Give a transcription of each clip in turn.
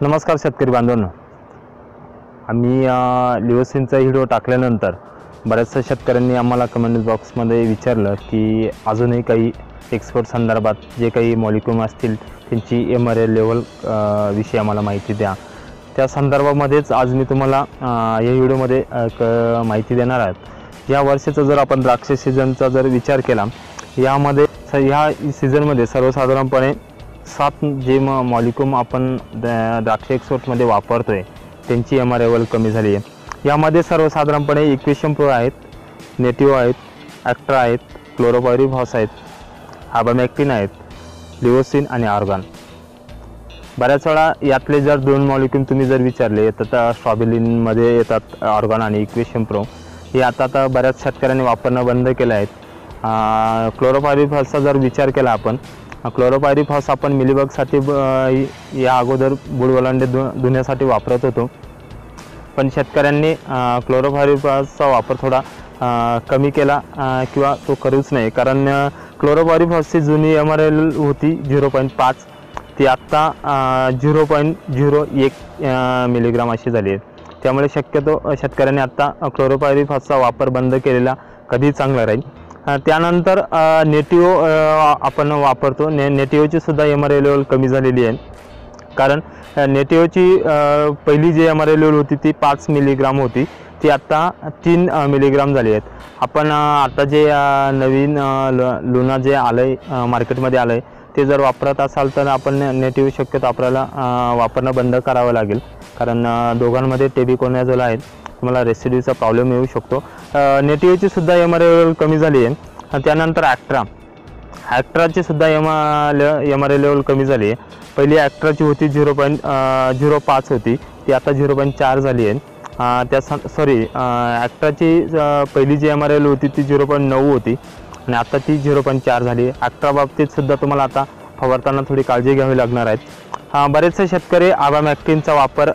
नमस्कार शेतकरी बांधवांनो. आम्ही लिओसिनचा व्हिडिओ टाकल्यानंतर बऱ्याचशा शेतकऱ्यांनी आम्हाला कमेंट बॉक्समध्ये विचारलं की अजूनही काही एक्सपर्ट संदर्भात जे काही मॉलिक्युम असतील त्यांची एम आर एल लेवल विषयी आम्हाला माहिती द्या. त्या संदर्भामध्येच आज मी तुम्हाला या व्हिडिओमध्ये एक माहिती देणार आहे. या वर्षाचा जर आपण द्राक्ष सीझनचा जर विचार केला यामध्ये तर ह्या सीझनमध्ये सर्वसाधारणपणे सात जे म मॉलिक्युम आपण द- द्राक्ष एक्सपोर्टमध्ये वापरतो आहे त्यांची एम आर एवल कमी झाली आहे. यामध्ये सर्वसाधारणपणे इक्वेशन प्रो आहेत नेटिव्ह आहेत ॲक्ट्रा आहेत क्लोरोपायरिफॉस आहेत हाबामॅक्टिन आहेत लिओसिन आणि ऑर्गन बऱ्याच वेळा यातले जर दोन मॉलिक्युम तुम्ही जर विचारले तर त्या स्ट्रॉबेलिनमध्ये येतात ऑर्गन आणि इक्वेशन प्रो हे आता आता बऱ्याच शेतकऱ्यांनी वापरणं बंद केलं आहेत क्लोरोपायरीफॉसचा जर विचार केला आपण क्लोरोपायरीफॉस आपण मिलीबगसाठी या अगोदर बुडवलांडे धु धुण्यासाठी वापरत होतो. पण शेतकऱ्यांनी क्लोरोफॉरिफॉसचा वापर थोडा कमी केला किंवा तो करूच नाही. कारण क्लोरोफायरिफॉसची जुनी एम आर एल होती झिरो पॉईंट पाच. ती आत्ता झिरो पॉईंट झिरो एक मिलीग्राम अशी झाली आहे. त्यामुळे शक्यतो शेतकऱ्यांनी आत्ता क्लोरोफायरिफॉसचा वापर बंद केलेला कधी चांगला राहील. त्यानंतर नेटिओ आपण वापरतो. ने नेटिओची सुद्धा एम आर एल लेवल कमी झालेली आहे. कारण नेटिओची पहिली जी एम आर एल लेवल होती ती पाच मिलीग्राम होती. ती आत्ता तीन मिलीग्राम झाली आहेत. आपण आता जे नवीन ल- लुना जे आलं आहे मार्केटमध्ये आलं आहे ते जर वापरत असाल तर आपण नेटिव्ह शक्यतो आपल्याला वापरणं बंद करावं लागेल. कारण दोघांमध्ये टेबिकोनॅझोल आहेत तुम्हाला रेसिड्यूचा प्रॉब्लेम येऊ शकतो. नेटिव्हची सुद्धा एम आर एल कमी झाली आहे. त्यानंतर ॲक्ट्रा ॲक्ट्राची सुद्धा M M R A level कमी झाली आहे. पहिली ॲक्ट्राची होती झिरो पॉईंट झिरो पाच होती. ती आता झिरो पॉईंट चार झाली आहे. त्या सॉरी ॲक्ट्राची पहिली जी एम आर एल होती ती झिरो पॉईंट नऊ होती. आणि आता ती झिरो पॉईंट चार झाली आहे. ॲक्ट्रा बाबतीत सुद्धा तुम्हाला आता फवारताना थोडी काळजी घ्यावी लागणार आहेत बरेचसे शेतकरी आबामॅक्टिनचा वापर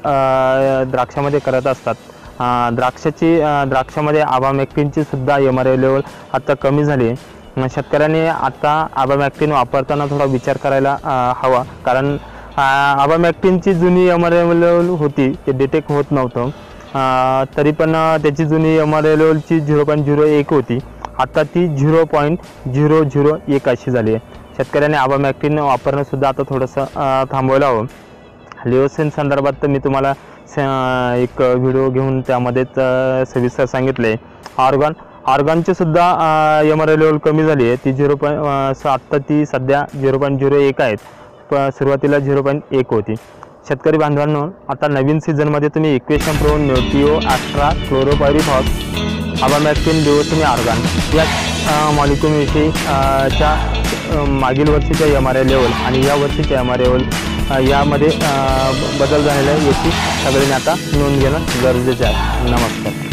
द्राक्षामध्ये करत असतात. द्राक्षाची द्राक्षामध्ये द्राक्षामध्ये आबामॅक्टिनची सुद्धा एम आर लेवल आता कमी झाली. शेतकऱ्याने शेतकऱ्यांनी आता आबामॅक्टिन वापरताना थोडा विचार करायला हवा. कारण अ, आबामॅक्टिनची जुनी एम आर लेवल होती ते डिटेक्ट होत नव्हतं. तरी पण त्याची जुनी एम आर लेवलची झिरो पॉईंट झिरो एक होती. आता ती झिरो पॉईंट झिरो झिरो एक अशी झाली आहे. शेतकऱ्यांनी आबामॅक्टिन वापरणं सुद्धा आता थोडंसं थांबवायला हवं. लिओसिन संदर्भात तर मी तुम्हाला एक व्हिडिओ घेऊन त्यामध्येच सविस्तर सांगितले. ऑर्गन ऑर्गनची सुद्धा एम आर ए लेवल कमी झाली आहे. ती झिरो पॉईंट आत्ता ती सध्या झिरो पॉईंट झिरो एक आहेत प सुरुवातीला झिरो पॉईंट एक होती. शेतकरी बांधवांनो आता नवीन सीझनमध्ये तुम्ही equation pro Nativo Actara chlorpyrifos abamectin तुम्ही ऑर्गन या मॉलिक्युमविषयी च्या मागील वर्षीच्या एम आर ए लेवल आणि या वर्षीच्या एम आर ए लेवल यामध्ये बदल झालेला आहे. याची सगळ्यांनी आता नोंद घेणं गरजेचं आहे. नमस्कार.